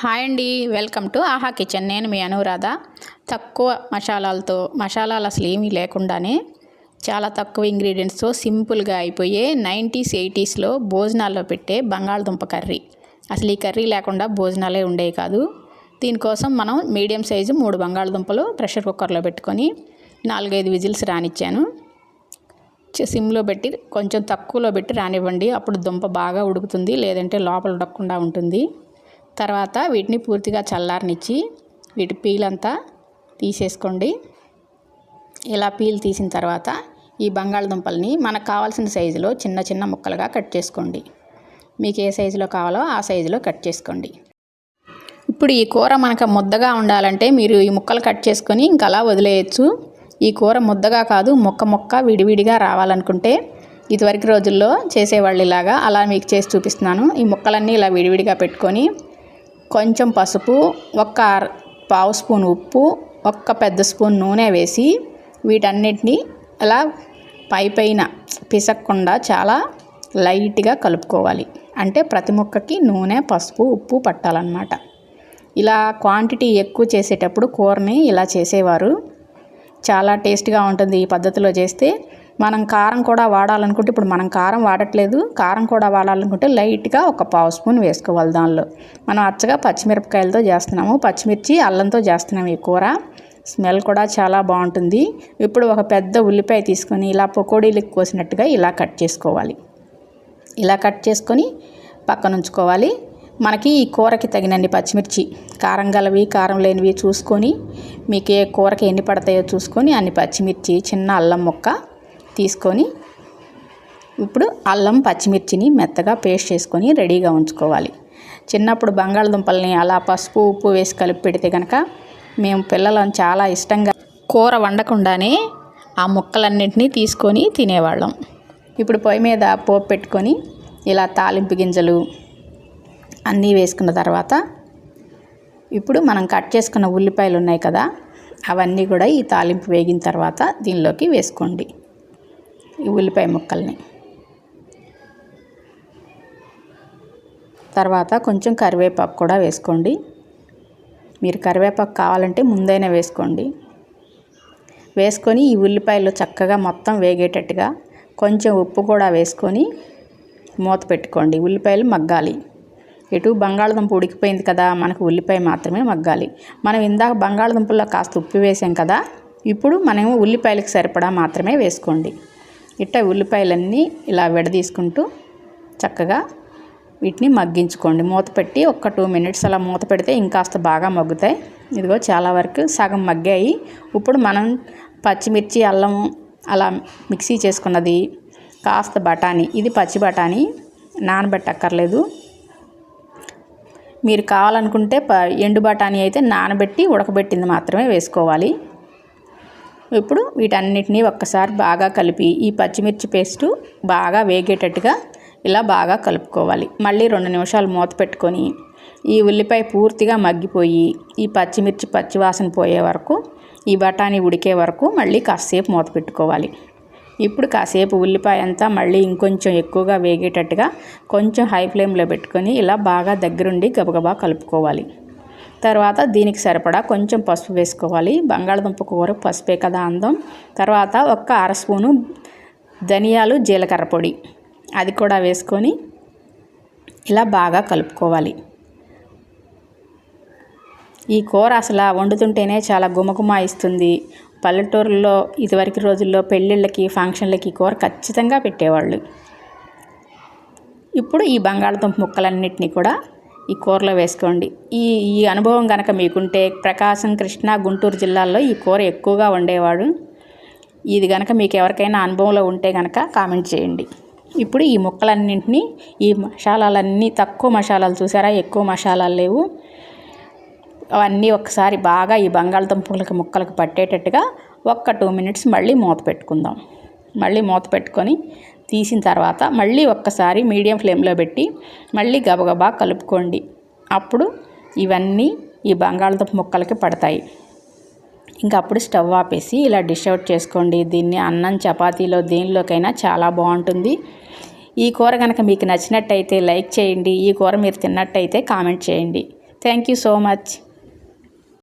Hi అండి welcome to ఆహా kitchen. నేను మీ అనురాధ. తక్కువ మసాలాలతో మసాలాలు అసలు ఏమీ లేకుండానే చాలా తక్కువ ఇంగ్రీడియంట్స్తో సింపుల్గా అయిపోయే నైంటీస్ ఎయిటీస్లో భోజనాల్లో పెట్టే బంగాళదుంప కర్రీ. అసలు ఈ కర్రీ లేకుండా భోజనాలే ఉండేవి కాదు. దీనికోసం మనం మీడియం సైజు మూడు బంగాళదుంపలు ప్రెషర్ కుక్కర్లో పెట్టుకొని నాలుగైదు విజిల్స్ రానిచ్చాను. సిమ్లో పెట్టి కొంచెం తక్కువలో పెట్టి రానివ్వండి. అప్పుడు దుంప బాగా ఉడుకుతుంది లేదంటే లోపల ఉడకకుండా ఉంటుంది. తర్వాత వీటిని పూర్తిగా చల్లారనిచ్చి వీటి పీల్ అంతా తీసేసుకోండి. ఇలా పీల్ తీసిన తర్వాత ఈ బంగాళదుంపల్ని మనకు కావాల్సిన సైజులో చిన్న చిన్న ముక్కలుగా కట్ చేసుకోండి. మీకు ఏ సైజులో కావాలో ఆ సైజులో కట్ చేసుకోండి. ఇప్పుడు ఈ కూర మనకు ముద్దగా ఉండాలంటే మీరు ఈ ముక్కలు కట్ చేసుకొని ఇంకలా వదిలేయచ్చు. ఈ కూర ముద్దగా కాదు మొక్క మొక్క విడివిడిగా రావాలనుకుంటే ఇదివరకు రోజుల్లో చేసేవాళ్ళు ఇలాగా అలా మీకు చేసి చూపిస్తున్నాను. ఈ ముక్కలన్నీ ఇలా విడివిడిగా పెట్టుకొని కొంచెం పసుపు ఒక్క పావు స్పూన్ ఉప్పు ఒక్క పెద్ద స్పూన్ నూనె వేసి వీటన్నిటిని అలా పై పైన పిసక్కుండా చాలా లైట్గా కలుపుకోవాలి. అంటే ప్రతి ముక్కకి నూనె పసుపు ఉప్పు పట్టాలన్నమాట. ఇలా క్వాంటిటీ ఎక్కువ చేసేటప్పుడు కూరని ఇలా చేసేవారు. చాలా టేస్ట్గా ఉంటుంది ఈ పద్ధతిలో చేస్తే. మనం కారం కూడా వాడాలనుకుంటే ఇప్పుడు మనం కారం వాడట్లేదు కారం కూడా వాడాలనుకుంటే లైట్గా ఒక పావు స్పూన్ వేసుకోవాలి దానిలో. మనం అచ్చగా పచ్చిమిరపకాయలతో చేస్తున్నాము. పచ్చిమిర్చి అల్లంతో చేస్తున్నాము ఈ కూర. స్మెల్ కూడా చాలా బాగుంటుంది. ఇప్పుడు ఒక పెద్ద ఉల్లిపాయ తీసుకొని ఇలా పకోడీలకు కోసినట్టుగా ఇలా కట్ చేసుకోవాలి. ఇలా కట్ చేసుకొని పక్కన ఉంచుకోవాలి. మనకి ఈ కూరకి తగినన్ని పచ్చిమిర్చి కారం గలవి కారం లేనివి చూసుకొని మీకు ఏ కూరకి ఎన్ని పడతాయో చూసుకొని అన్ని పచ్చిమిర్చి చిన్న అల్లం ముక్క తీసుకొని ఇప్పుడు అల్లం పచ్చిమిర్చిని మెత్తగా పేస్ట్ చేసుకొని రెడీగా ఉంచుకోవాలి. చిన్నప్పుడు బంగాళదుంపల్ని అలా పసుపు ఉప్పు వేసి కలిపి పెడితే కనుక మేము పిల్లలను చాలా ఇష్టంగా కూర వండకుండానే ఆ ముక్కలన్నింటినీ తీసుకొని తినేవాళ్ళం. ఇప్పుడు పొయ్యి మీద పోపు పెట్టుకొని ఇలా తాలింపు గింజలు అన్నీ వేసుకున్న తర్వాత ఇప్పుడు మనం కట్ చేసుకున్న ఉల్లిపాయలు ఉన్నాయి కదా అవన్నీ కూడా ఈ తాలింపు వేగిన తర్వాత దీనిలోకి వేసుకోండి. ఈ ఉల్లిపాయ ముక్కల్ని. తర్వాత కొంచెం కరివేపాకు కూడా వేసుకోండి. మీరు కరివేపాకు కావాలంటే ముందైనా వేసుకోండి. వేసుకొని ఈ ఉల్లిపాయలు చక్కగా మొత్తం వేగేటట్టుగా కొంచెం ఉప్పు కూడా వేసుకొని మూత పెట్టుకోండి. ఉల్లిపాయలు మగ్గాలి. ఇటు బంగాళదుంప ఉడికిపోయింది కదా మనకు ఉల్లిపాయ మాత్రమే మగ్గాలి. మనం ఇందాక బంగాళదుంపల్లో కాస్త ఉప్పు వేసాం కదా ఇప్పుడు మనము ఉల్లిపాయలకు సరిపడా మాత్రమే వేసుకోండి. ఇట్ట ఉల్లిపాయలన్నీ ఇలా విడదీసుకుంటూ చక్కగా వీటిని మగ్గించుకోండి. మూత పెట్టి ఒక్క టూ మినిట్స్ అలా మూత పెడితే ఇంకాస్త బాగా మగ్గుతాయి. ఇదిగో చాలా వరకు సగం మగ్గాయి. ఇప్పుడు మనం పచ్చిమిర్చి అల్లం అలా మిక్సీ చేసుకున్నది కాస్త బఠానీ ఇది పచ్చి బఠానీ నానబెట్టక్కర్లేదు. మీరు కావాలనుకుంటే ప ఎండు బఠానీ అయితే నానబెట్టి ఉడకబెట్టింది మాత్రమే వేసుకోవాలి. ఇప్పుడు వీటన్నిటినీ ఒక్కసారి బాగా కలిపి ఈ పచ్చిమిర్చి పేస్టు బాగా వేగేటట్టుగా ఇలా బాగా కలుపుకోవాలి. మళ్ళీ రెండు నిమిషాలు మూత పెట్టుకొని ఈ ఉల్లిపాయ పూర్తిగా మగ్గిపోయి ఈ పచ్చిమిర్చి పచ్చివాసన పోయే వరకు ఈ బఠానీ ఉడికే వరకు మళ్ళీ కాసేపు మూత పెట్టుకోవాలి. ఇప్పుడు కాసేపు ఉల్లిపాయ అంతా మళ్ళీ ఇంకొంచెం ఎక్కువగా వేగేటట్టుగా కొంచెం హై ఫ్లేమ్లో పెట్టుకొని ఇలా బాగా దగ్గరుండి గబగబా కలుపుకోవాలి. తర్వాత దీనికి సరిపడా కొంచెం పసుపు వేసుకోవాలి. బంగాళదుంప కూర పసుపే కదా అందం. తర్వాత ఒక్క అర స్పూను ధనియాలు జీలకర్ర పొడి. అది కూడా వేసుకొని ఇలా బాగా కలుపుకోవాలి. ఈ కూర అసలు వండుతుంటేనే చాలా గుమగుమ ఇస్తుంది. పల్లెటూరులో ఇదివరకు రోజుల్లో పెళ్ళిళ్ళకి ఫంక్షన్లకి కూర ఖచ్చితంగా పెట్టేవాళ్ళు. ఇప్పుడు ఈ బంగాళదుంప ముక్కలన్నిటినీ కూడా ఈ కూరలో వేసుకోండి. ఈ ఈ అనుభవం కనుక మీకుంటే ప్రకాశం కృష్ణా గుంటూరు జిల్లాల్లో ఈ కూర ఎక్కువగా వండేవాడు. ఇది కనుక మీకు ఎవరికైనా అనుభవంలో ఉంటే కనుక కామెంట్ చేయండి. ఇప్పుడు ఈ ముక్కలన్నింటినీ ఈ మసాలాలన్నీ తక్కువ మసాలాలు చూసారా? ఎక్కువ మసాలాలు లేవు. అవన్నీ ఒకసారి బాగా ఈ బంగాళదుంపలకి ముక్కలకు పట్టేటట్టుగా ఒక్క టూ మినిట్స్ మళ్ళీ మూత పెట్టుకుందాం. మళ్ళీ మూత పెట్టుకొని తీసిన తర్వాత మళ్ళీ ఒక్కసారి మీడియం ఫ్లేమ్లో పెట్టి మళ్ళీ గబగబా కలుపుకోండి. అప్పుడు ఇవన్నీ ఈ బంగాళదుంప ముక్కలకి పడతాయి. ఇంకా అప్పుడు స్టవ్ ఆపేసి ఇలా డిష్ అవుట్ చేసుకోండి. దీన్ని అన్నం చపాతీలో దేనిలోకైనా చాలా బాగుంటుంది. ఈ కూర కనుక మీకు నచ్చినట్టయితే లైక్ చేయండి. ఈ కూర మీరు తిన్నట్టయితే కామెంట్ చేయండి. Thank you so much.